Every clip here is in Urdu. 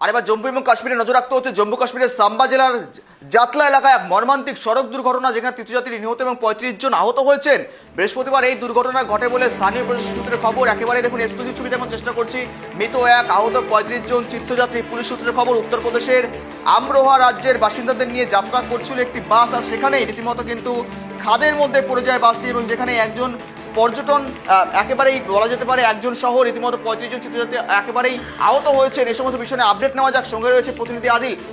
আর এবার জম্মু এবং কাশ্মীরে নজর রাখতে হচ্ছে, জম্মু কাশ্মীরের সাম্বা জেলার জাতলা এলাকায় এক মর্মান্তিক সড়ক দুর্ঘটনা, যেখানে তীর্থযাত্রী নিহত এবং পঁয়ত্রিশ জন আহত হয়েছেন। বৃহস্পতিবার এই দুর্ঘটনা ঘটে বলে স্থানীয় প্রশাসন সূত্রের খবর। একেবারে দেখুন এক্সক্লুসিভ ছবি দেখার চেষ্টা করছি। মৃত এক আহত পঁয়ত্রিশ জন তীর্থযাত্রী, পুলিশ সূত্রের খবর উত্তরপ্রদেশের আমরোহা রাজ্যের বাসিন্দাদের নিয়ে যাত্রা করছিল একটি বাস, আর সেখানেই রীতিমতো কিন্তু খাদের মধ্যে পড়ে যায় বাসটি এবং যেখানে একজন পর্যটন একেবারেই বলা যেতে পারে একজন শহর রীতিমতো পঁয়ত্রিশ জন ছাত্রছাত্রী একেবারেই আহত হয়েছেন এই সমস্ত বিষয়ে আপডেট নেওয়া যাক সঙ্গে রয়েছে প্রতিনিধি আদিল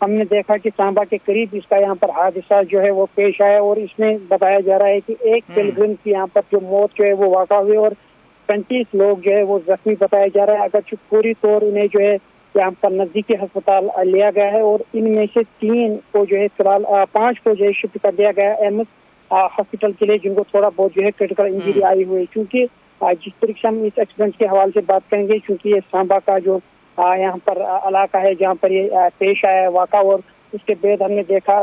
ہم نے دیکھا کہ سانبا کے قریب اس کا یہاں پر حادثہ جو ہے وہ پیش آیا اور اس میں بتایا جا رہا ہے کہ ایک پلگرم کی یہاں پر جو موت جو ہے وہ واقع ہوئی اور پینتیس لوگ جو ہے وہ زخمی بتایا جا رہا ہے۔ اگرچہ پوری طور انہیں جو ہے یہاں پر نزدیکی ہسپتال لیا گیا ہے اور ان میں سے تین کو جو ہے فی الحال پانچ کو جو ہے شفٹ کر دیا گیا ہے۔ ایم ہاسپٹل کے لیے جن کو تھوڑا بہت جو ہے کریٹیکل انجری آئی ہوئی چونکہ جس طریقے سے ہم اس ایکسیڈنٹ کے حوالے سے بات کریں گے چونکہ یہ سانبا کا جو یہاں پر علاقہ ہے جہاں پر یہ پیش آیا ہے واقعہ اور اس کے بعد ہم نے دیکھا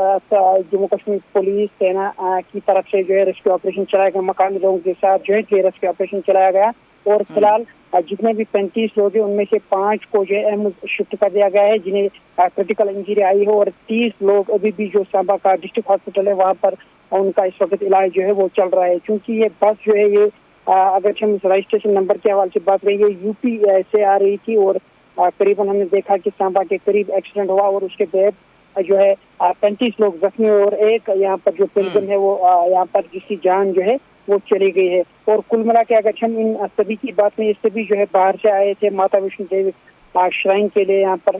جموں کشمیر پولیس سینا کی طرف سے جو ہے ریسکیو آپریشن چلایا گیا مقامی لوگوں کے ساتھ جو ہے ریسکیو آپریشن چلایا گیا اور ہاں۔ فی الحال جتنے بھی پینتیس لوگ ہیں ان میں سے پانچ کو جو ہے شفٹ کر دیا گیا ہے جنہیں کریٹیکل انجری آئی ہو اور تیس لوگ ابھی بھی جو سامبا کا ڈسٹرکٹ ہاسپٹل ہے وہاں پر ان کا اس وقت علاج جو ہے وہ چل رہا ہے کیونکہ یہ بس جو ہے یہ اگر ہم رجسٹریشن نمبر کے حوالے سے بات کریں یہ یو پی سے آ رہی تھی اور قریب ہم نے دیکھا کہ سانبا کے قریب ایکسیڈنٹ ہوا اور اس کے بعد جو ہے پینتیس لوگ زخمی اور ایک یہاں پر جو پلگم ہے وہ یہاں پر جس کی جان جو ہے وہ چلی گئی ہے۔ اور کل ملا کے اگر ہم ان سبھی کی بات میں سبھی جو ہے باہر سے آئے تھے، ماتا وشنو دیوی شرائن کے لیے یہاں پر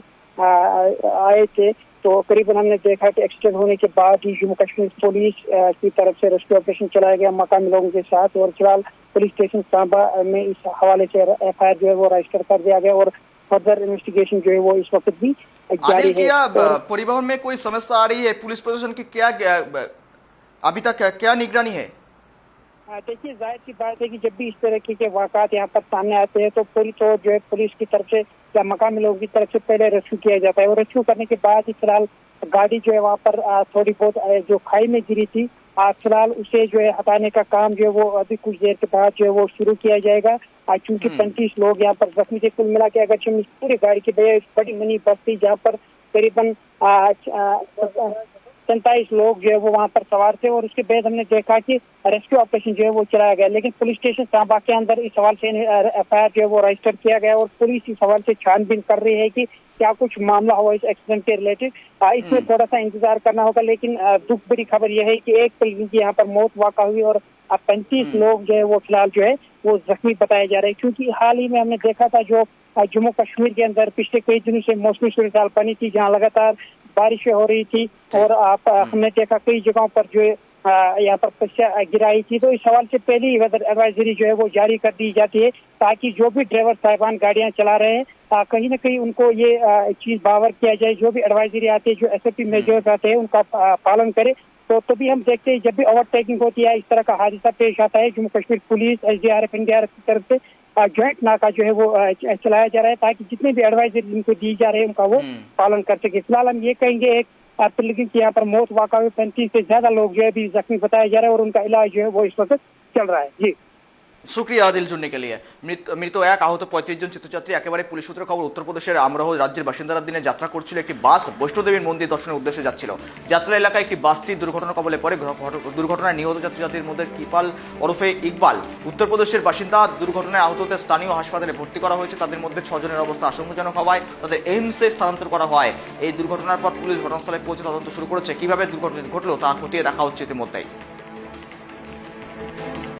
آئے تھے۔ تو قریب ہم نے دیکھا کہ ایکسیڈنٹ ہونے کے بعد ہی جموں کشمیر پولیس کی طرف سے ریسکیو آپریشن چلایا گیا مقامی لوگوں کے ساتھ۔ اور فی الحال پولیس اسٹیشن سانبا میں اس حوالے سے ایف آئی آر جو ہے وہ رجسٹر کر دیا گیا اور فردر انویسٹیگیشن جو ہے وہ اس وقت بھی جاری کیا پوری بھون میں کوئی سمجھتا آ رہی ہے پولیس پروشن کی کیا ابھی تک کیا دیکھیے ظاہر سی بات ہے کہ جب بھی اس طرح کے واقعات یہاں پر سامنے آتے ہیں تو پوری طور جو ہے پولیس کی طرف سے یا مقامی لوگوں کی طرف سے پہلے ریسکیو کیا جاتا ہے اور ریسکیو کرنے کے بعد ہی فی الحال گاڑی جو ہے وہاں پر تھوڑی بہت جو کھائی میں گری تھی فی الحال اسے جو ہے ہٹانے کا کام جو ہے وہ ابھی کچھ دیر کے بعد جو ہے وہ شروع کیا جائے گا۔ چونکہ پینتیس لوگ یہاں پر زخمی تھے کل ملا کے اگر اس پورے گاڑی کی بڑی منی بس تھی جہاں پر قریباً سینتائیس لوگ جو ہے وہ وہاں پر سوار تھے اور اس کے بعد ہم نے دیکھا کہ ریسکیو آپریشن جو ہے وہ چلایا گیا۔ لیکن پولیس اسٹیشن سانبا کے اندر اس حوالے سے ایف آئی آر جو ہے وہ رجسٹر کیا گیا اور پولیس اس حوالے سے چھان بین کر رہی ہے کہ کیا کچھ معاملہ ہوا اس ایکسیڈنٹ کے ریلیٹڈ اس میں تھوڑا سا انتظار کرنا ہوگا لیکن دکھ بری خبر یہ ہے کہ ایک پلوین کی یہاں پر موت واقع ہوئی اور پینتیس لوگ جو ہے وہ فی الحال جو ہے وہ زخمی بتائے جا رہے ہیں۔ کیونکہ حال ہی میں ہم نے دیکھا تھا جو جموں کشمیر کے اندر پچھلے کئی دنوں سے موسمی صورتحال بنی تھی جہاں لگاتار بارشیں ہو رہی تھی اور آپ ہم نے دیکھا کئی جگہوں پر جو یہاں پر گرائی تھی تو اس حوال سے پہلی ویدر ایڈوائزری جو ہے وہ جاری کر دی جاتی ہے تاکہ جو بھی ڈرائیور صاحبان گاڑیاں چلا رہے ہیں کہیں نہ کہیں ان کو یہ چیز باور کیا جائے جو بھی ایڈوائزری آتی ہے جو ایس او پی میجرز آتے ہیں ان کا پالن کرے۔ تو تبھی ہم دیکھتے ہیں جب بھی اوور ٹیکنگ ہوتی ہے اس طرح کا حادثہ پیش آتا ہے Jammu Kashmir police S D R F N D R F کی طرف سے جوائنٹ ناکہ جو ہے وہ چلایا جا رہا ہے تاکہ جتنے بھی ایڈوائزری ان کو دی جا رہے ہیں ان کا وہ پالن کر سکے۔ فی الحال ہم یہ کہیں گے ایک پبلک کی یہاں پر موت واقع ہوئی پینتیس سے زیادہ لوگ جو ہے بھی زخمی بتایا جا رہا ہے اور ان کا علاج جو ہے وہ اس وقت چل رہا ہے۔ جی۔ সুক্রিয়া আদিল কে নিয়ে। মৃত মৃত এক আহত পঁয়ত্রিশ জন ছাত্রছাত্রী একেবারে পুলিশ সূত্র খবর, উত্তরপ্রদেশের আমরাহ রাজ্যের বাসিন্দারা দিনে যাত্রা করছিল একটি বাস বৈষ্ণদেবীর মন্দির দর্শনের উদ্দেশ্যে যাচ্ছিল। যাত্রা এলাকায় একটি বাসটি দুর্ঘটনা কবলে পরে দুর্ঘটনায় নিহত ছাত্রছাত্রীর মধ্যে কিপাল ওরফে ইকবাল। উত্তরপ্রদেশের বাসিন্দা দুর্ঘটনায় আহতদের স্থানীয় হাসপাতালে ভর্তি করা হয়েছে। তাদের মধ্যে ছজনের অবস্থা আশঙ্কাজনক হওয়ায় তাদের এইমসে স্থানান্তর করা হয়। এই দুর্ঘটনার পর পুলিশ ঘটনাস্থলে পৌঁছে তদন্ত শুরু করেছে। কীভাবে দুর্ঘটনা ঘটলো তা খতিয়ে দেখা হচ্ছে ইতিমধ্যেই।